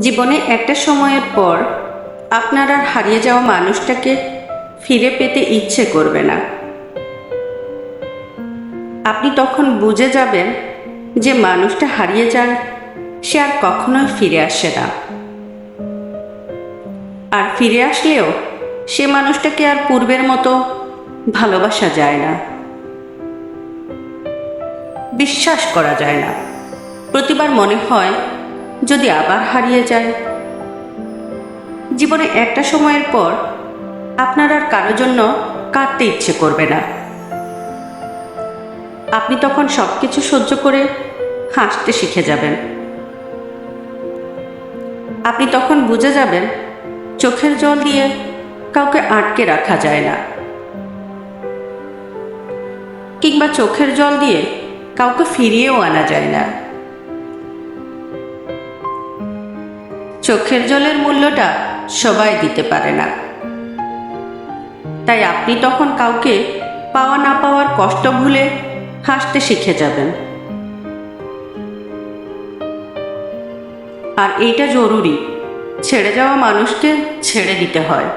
জীবনে একটা সময়ের পর আপনার আর হারিয়ে যাওয়া মানুষটাকে ফিরে পেতে ইচ্ছে করবে না। আপনি তখন বুঝে যাবেন যে মানুষটা হারিয়ে যান, সে আর কখনোই ফিরে আসে না। আর ফিরে আসলেও সে মানুষটাকে আর পূর্বের মতো ভালোবাসা যায় না। বিশ্বাস করা যায় না। প্রতিবার মনে হয় যদি আবার হারিয়ে যায়। জীবনে একটা সময়ের পর আপনার আর কারোর জন্য কাঁদতে ইচ্ছে করবে না। আপনি তখন সব কিছু সহ্য করে হাসতে শিখে যাবেন। আপনি তখন বুঝে যাবেন চোখের জল দিয়ে কাউকে আটকে রাখা যায় না। কিংবা চোখের জল দিয়ে কাউকে ফিরিয়েও আনা যায় না। চোখের জলের মূল্যটা সবাই দিতে পারে না। তাই আপনি তখন কাউকে পাওয়া না পাওয়ার কষ্ট ভুলে হাসতে শিখে যাবেন। আর এইটা জরুরি, ছেড়ে যাওয়া মানুষকে ছেড়ে দিতে হয়।